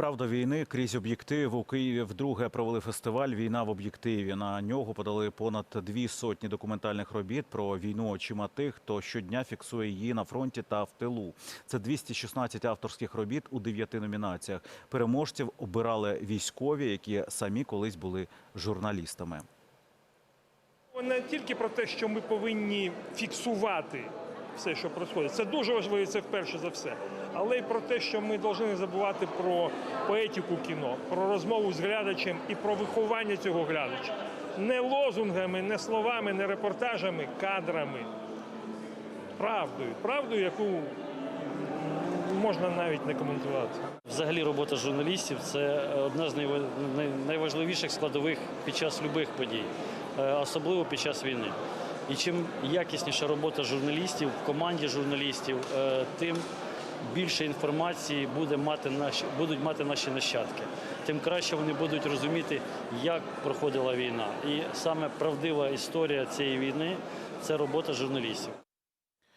Правда війни крізь об'єктив у Києві вдруге провели фестиваль Війна в об'єктиві. На нього подали понад дві сотні документальних робіт про війну очима тих, хто щодня фіксує її на фронті та в тилу. Це 216 авторських робіт у дев'яти номінаціях. Переможців обирали військові, які самі колись були журналістами. Не тільки про те, що ми повинні фіксувати все, що відбувається. Це дуже важливо, це вперше за все. Але й про те, що ми повинні не забувати про поетику кіно, про розмову з глядачем і про виховання цього глядача. Не лозунгами, не словами, не репортажами, кадрами. Правдою. Правдою, яку можна навіть не коментувати. Взагалі робота журналістів це одна з найва- найважливіших складових під час будь-яких подій, е, особливо під час війни. І чим якісніша робота журналістів в команді журналістів, е, тим більше інформації буде мати наші, будуть мати наші нащадки. Тим краще вони будуть розуміти, як проходила війна. І саме правдива історія цієї війни це робота журналістів.